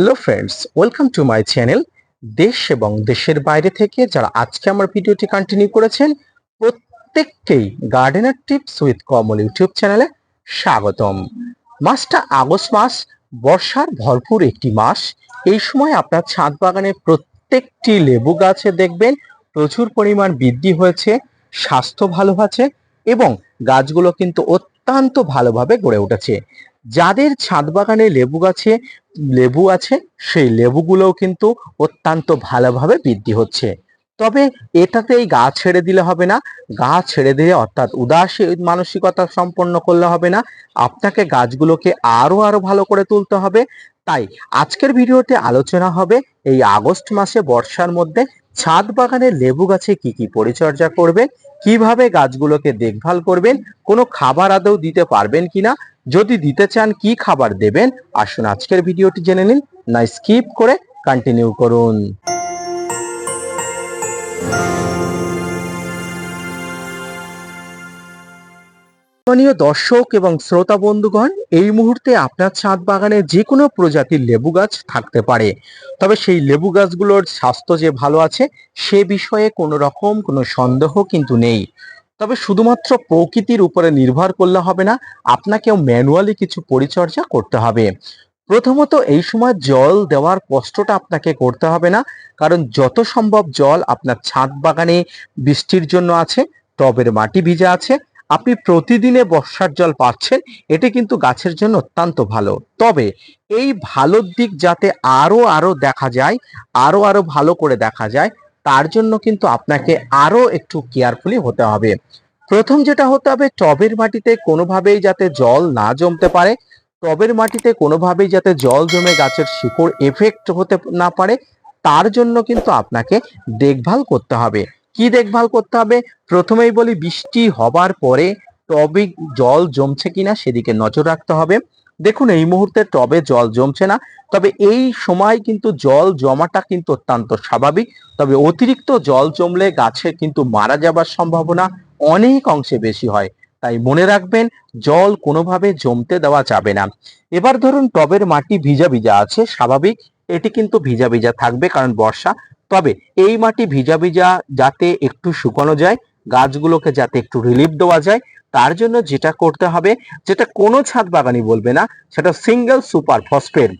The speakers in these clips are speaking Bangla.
Hello friends welcome to my channel দেশ এবং দেশের বাইরে থেকে যারা আজকে আমার ভিডিওটি কন্টিনিউ করেছেন প্রত্যেককেই gardener tips with Kamal YouTube চ্যানেলে স্বাগতম। মাসটা আগস্ট মাস, বর্ষার ভরপুর একটি মাস। এই সময় আপনার ছাদ বাগানে প্রত্যেকটি লেবু গাছে দেখবেন প্রচুর পরিমাণ বৃদ্ধি হয়েছে, স্বাস্থ্য ভালো আছে এবং গাছগুলো কিন্তু অত্যন্ত ভালোভাবে গড়ে উঠেছে। যাদের ছাদ বাগানে লেবু গাছে লেবু আছে, সেই লেবুগুলোও কিন্তু অত্যন্ত ভালোভাবে বৃদ্ধি হচ্ছে। তবে এটাতেই গাছ ছেড়ে দিলে হবে না। গাছ ছেড়ে দিলে অর্থাৎ উদাসী মানসিকতা সম্পন্ন করলে হবে না। আপনাকে গাছগুলোকে আরও আরও ভালো করে তুলতে হবে। তাই আজকের ভিডিওতে আলোচনা হবে এই আগস্ট মাসে বর্ষার মধ্যে ছাদ বাগানে লেবু গাছে কি কি পরিচর্যা করবেন, কীভাবে গাছগুলোকে দেখভাল করবেন, কোনো খাবার আদৌ দিতে পারবেন কিনা যদি দিতে চান কি খাবার দেবেন, আসুন আজকের ভিডিওটি জেনে নিন। না, স্কিপ করে কন্টিনিউ করুন। দর্শক এবং শ্রোতা বন্ধুগণ, এই মুহূর্তে আপনার ছাদ বাগানে যে কোনো প্রজাতির লেবু গাছ থাকতে পারে। তবে সেই লেবু গাছগুলোর স্বাস্থ্য যে ভালো আছে, সে বিষয়ে কোনো রকম কোনো সন্দেহ কিন্তু নেই। তবে শুধুমাত্র প্রকৃতির উপরে নির্ভর করলে হবে না, আপনাকেও ম্যানুয়ালি কিছু পরিচর্যা করতে হবে। প্রথমত এই সময় জল দেওয়ার কষ্টটা আপনাকে করতে হবে না, কারণ যত সম্ভব জল আপনার ছাদ বাগানে বৃষ্টির জন্য আছে, টবের মাটি ভিজা আছে, আপনি প্রতিদিনে বর্ষার জল পাচ্ছেন, এটি কিন্তু গাছের জন্য অত্যন্ত ভালো। তবে এই ভালোর দিক যাতে আরও আরও দেখা যায়, আরও আরও ভালো করে দেখা যায় তার জন্য কিন্তু আপনাকে আরও একটু কেয়ারফুলি হতে হবে। প্রথম যেটা হতে হবে, টবের মাটিতে কোনোভাবেই যাতে জল না জমতে পারে। টবের মাটিতে কোনোভাবেই যাতে জল জমে গাছের শিকড় এফেক্ট হতে না পারে, তার জন্য কিন্তু আপনাকে দেখভাল করতে হবে। কি দেখভাল করতে হবে? প্রথমেই বলি, বৃষ্টি হবার পরে টবে জল জমছে কিনা সেদিকে নজর রাখতে হবে। দেখুন, এই মুহূর্তে টবে জল জমছে না, তবে এই সময় কিন্তু জল জমাটা কিন্তু অত্যন্ত স্বাভাবিক। তবে অতিরিক্ত জল জমলে গাছে কিন্তু মারা যাবার সম্ভাবনা অনেক অংশে বেশি হয়। তাই মনে রাখবেন, জল কোনোভাবে জমতে দেওয়া যাবে না। এবার ধরুন, টবের মাটি ভিজা ভিজা আছে, স্বাভাবিক। এটি কিন্তু ভিজা ভিজা থাকবে কারণ বর্ষা। তবে এই মাটি ভিজা ভিজা যাতে একটু শুকানো যায়, গাছগুলোকে যাতে একটু রিলিফ দেওয়া যায় তার জন্য যেটা করতে হবে, যেটা কোনো ছাদ বাগানি বলবে না, সেটা single super phosphate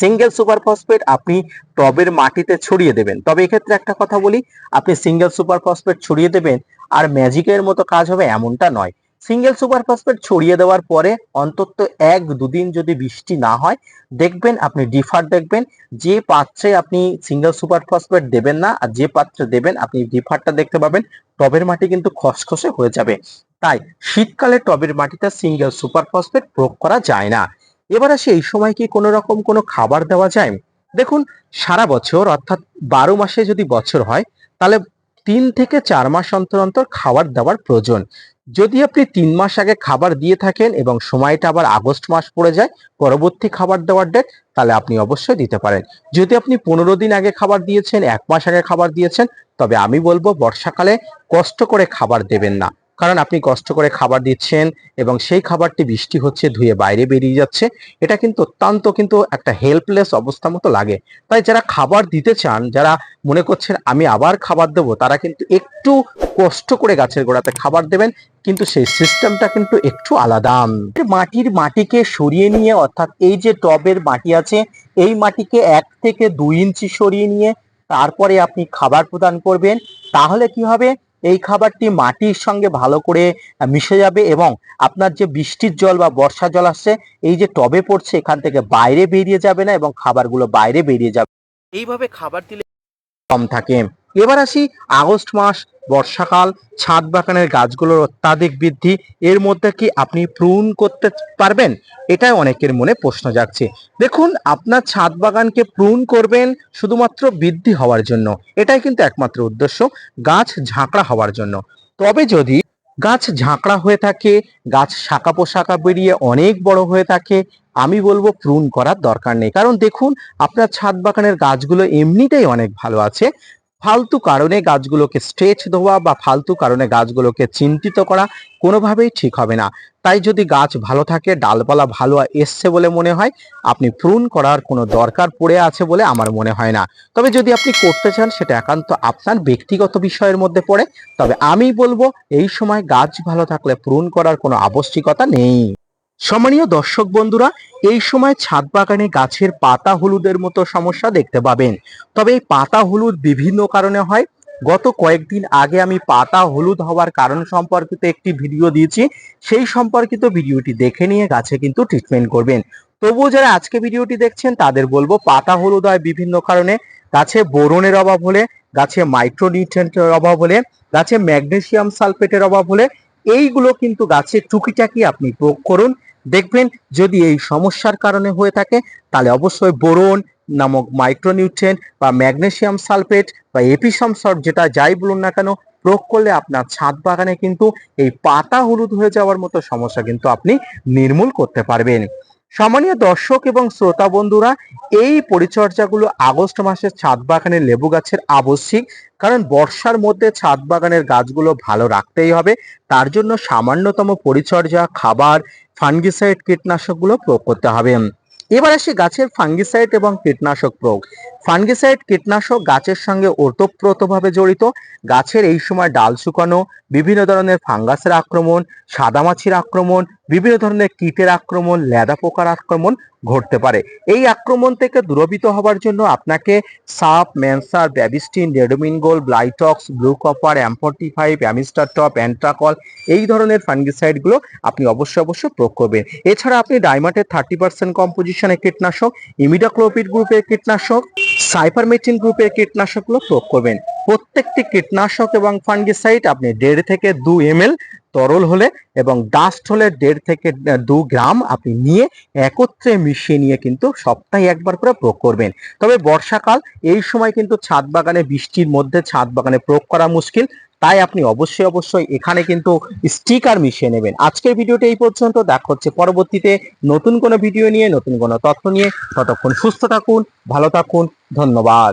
single super phosphate আপনি টবের মাটিতে ছড়িয়ে দেবেন। তবে এক্ষেত্রে একটা কথা বলি, আপনি সিঙ্গেল সুপার ফসফেট ছড়িয়ে দেবেন আর ম্যাজিকের মতো কাজ হবে এমনটা নয়। সিঙ্গেল সুপার ফসফেট ছড়িয়ে দেওয়ার পরে অন্তত এক দুদিন যদি বৃষ্টি না হয়, দেখবেন আপনি ডিফার দেখবেন, যে পাত্রে আপনি সিঙ্গেল সুপার ফসফেট দেবেন না আর যে পাত্রে দেবেন, আপনি ডিফারটা দেখতে পাবেন, টবের মাটি কিন্তু খসখসে হয়ে যাবে। তাই শীতকালে টবের মাটিতে সিঙ্গেল সুপার ফসফেট প্রয়োগ করা যায় না। এবার আসে এই সময় কি কোনো রকম কোনো খাবার দেওয়া যায়? দেখুন, সারা বছর অর্থাৎ বারো মাসে যদি বছর হয়, তাহলে তিন থেকে চার মাস অন্তর অন্তর খাবার দেওয়ার প্রয়োজন। যদি আপনি তিন মাস আগে খাবার দিয়ে থাকেন এবং সময়টা আবার আগস্ট মাস পড়ে যায়, পরবর্তী খাবার দেওয়ার ডেট তাহলে আপনি অবশ্যই দিতে পারেন। যদি আপনি পনেরো দিন আগে খাবার দিয়েছেন, এক মাস আগে খাবার দিয়েছেন, তবে আমি বলব বর্ষাকালে কষ্ট করে খাবার দেবেন না। কারণ আপনি কষ্ট করে খাবার দিচ্ছেন এবং সেই খাবারটি বৃষ্টি হচ্ছে, ধুয়ে বাইরে বেরিয়ে যাচ্ছে। এটা কিন্তু অত্যন্ত কিন্তু একটা হেল্পলেস অবস্থা মতো লাগে। তাই যারা খাবার দিতে চান, যারা মনে করছেন আমি আবার খাবার দেবো, তারা কিন্তু একটু কষ্ট করে গাছের গোড়াতে খাবার দেবেন, কিন্তু সেই সিস্টেমটা কিন্তু একটু আলাদা। মাটির মাটিকে সরিয়ে নিয়ে, অর্থাৎ এই যে টবের মাটি আছে, এই মাটিকে এক থেকে দুই ইঞ্চি সরিয়ে নিয়ে তারপরে আপনি খাবার প্রদান করবেন। তাহলে কি হবে? এই খাবারটি মাটির সঙ্গে ভালো করে মিশে যাবে এবং আপনার যে বৃষ্টির জল বা বর্ষা জল আসছে এই যে টবে পড়ছে এখান থেকে বাইরে বেরিয়ে যাবে না এবং খাবারগুলো বাইরে বেরিয়ে যাবে। এইভাবে খাবার দিলে কম থাকে। এবার আসি আগস্ট মাস বর্ষাকাল, ছাদ বাগানের গাছগুলোর অত্যাধিক বৃদ্ধি, এর মধ্যে কি আপনি প্রুন করতে পারবেন? এটাই অনেকের মনে প্রশ্ন যাচ্ছে দেখুন, আপনার ছাদ বাগানকে প্রুন করবেন শুধুমাত্র বৃদ্ধি হওয়ার জন্য। এটাই কিন্তু একমাত্র উদ্দেশ্য, গাছ ঝাঁকড়া হওয়ার জন্য। তবে যদি গাছ ঝাঁকড়া হয়ে থাকে, গাছ শাখা পোশাকা বেরিয়ে অনেক বড় হয়ে থাকে, আমি বলব প্রুন করার দরকার নেই। কারণ দেখুন, আপনার ছাদ বাগানের গাছগুলো এমনিতেই অনেক ভালো আছে। ফালতু কারণে গাছগুলোকে স্ট্রেচ দেওয়া বা ফালতু কারণে গাছগুলোকে চিন্তিত করা কোনোভাবেই ঠিক হবে না। তাই যদি গাছ ভালো থাকে, ডালপালা ভালো এসছে বলে মনে হয়, আপনি প্রুন করার কোনো দরকার পড়ে আছে বলে আমার মনে হয় না। তবে যদি আপনি করতে চান, সেটা একান্ত আপনার ব্যক্তিগত বিষয়ের মধ্যে পড়ে। তবে আমি বলব, এই সময় গাছ ভালো থাকলে প্রুন করার কোনো আবশ্যিকতা নেই। সম্মানীয় দর্শক বন্ধুরা, এই সময় ছাদ বাগানে গাছের পাতা হলুদের মতো সমস্যা দেখতে পাবেন। তবে এই পাতা হলুদ বিভিন্ন কারণে হয়। গত কয়েকদিন আগে আমি পাতা হলুদ হওয়ার কারণ সম্পর্কিত একটি ভিডিও দিয়েছি। সেই সম্পর্কিত ভিডিওটি দেখে নিয়ে গাছে কিন্তু ট্রিটমেন্ট করবেন। তবুও যারা আজকে ভিডিওটি দেখছেন, তাদের বলব পাতা হলুদ হয় বিভিন্ন কারণে। গাছে বোরনের অভাব হলে, গাছে মাইক্রোনিউট্রেন্টের অভাব হলে, গাছে ম্যাগনেসিয়াম সালফেটের অভাব হলে, এইগুলো কিন্তু গাছে টুকিটাকি আপনি প্রয়োগ করুন। দেখবেন যদি এই সমস্যার কারণে হয়ে থাকে, তাহলে অবশ্যই বোরন নামক মাইক্রোনিউট্রেন বা ম্যাগনেশিয়াম সালফেট বা এপিসাম সল্ট যেটা যাই বলুন না কেন, প্রয়োগ করলে আপনার ছাদ বাগানে কিন্তু এই পাতা হলুদ হয়ে যাওয়ার মতো সমস্যা কিন্তু আপনি নির্মূল করতে পারবেন। সম্মানীয় দর্শক এবং শ্রোতা বন্ধুরা, এই পরিচর্যাগুলো আগস্ট মাসের ছাদ বাগানের লেবু গাছের আবশ্যিক। কারণ বর্ষার মধ্যে ছাদ বাগানের গাছগুলো ভালো রাখতেই হবে। তার জন্য সামান্যতম পরিচর্যা, খাবার, ফাঙ্গিসাইড কীটনাশকগুলো প্রয়োগ করতে হবে। এবার আসি গাছের ফাঙ্গিসাইড এবং কীটনাশক প্রয়োগ। ফাঙ্গিসাইড কীটনাশক গাছের সঙ্গে ওতপ্রোতভাবে জড়িত। গাছের এই সময় ডাল শুকানো, বিভিন্ন ধরনের ফাঙ্গাসের আক্রমণ, সাদামাছির আক্রমণ বিভিন্ন ধরনের কীটের আক্রমণ লেদা পোকার আক্রমণ ঘটতে পারে। এই আক্রমণ থেকে দূরবিত হবার জন্য আপনাকে Saaf, ম্যানসার, Bavistin, Ridomil Gold, Blitox, blue copper অ্যাম্পটি five Amistar top, Antracol এই ধরনের ফাঙ্গিসাইডগুলো আপনি অবশ্যই অবশ্যই প্রয়োগ করবেন। এছাড়া আপনি ডাইমাটের থার্টি পার্সেন্ট কম্পোজিশনের কীটনাশক, ইমিডাক্লোপিড গ্রুপের কীটনাশক সাইপারমেথিন গ্রুপের কীটনাশকগুলো প্রয়োগ করবেন। প্রত্যেকটি কীটনাশক এবং ফাঙ্গিসাইড আপনি দেড় থেকে দু এম তরল হলে এবং ডাস্ট হলে দেড় থেকে দু গ্রাম আপনি নিয়ে একত্রে মিশিয়ে নিয়ে কিন্তু সপ্তাহে একবার করে প্রয়োগ করবেন। তবে বর্ষাকাল, এই সময় কিন্তু ছাদ বাগানে বৃষ্টির মধ্যে ছাদ বাগানে প্রয়োগ করা মুশকিল। তাই আপনি অবশ্যই অবশ্যই এখানে কিন্তু স্টিকার মিশিয়ে নেবেন। আজকের ভিডিওটি এই পর্যন্ত। দেখা হচ্ছে পরবর্তীতে নতুন কোনো ভিডিও নিয়ে, নতুন কোনো তথ্য নিয়ে। ততক্ষণ সুস্থ থাকুন, ভালো থাকুন। ধন্যবাদ।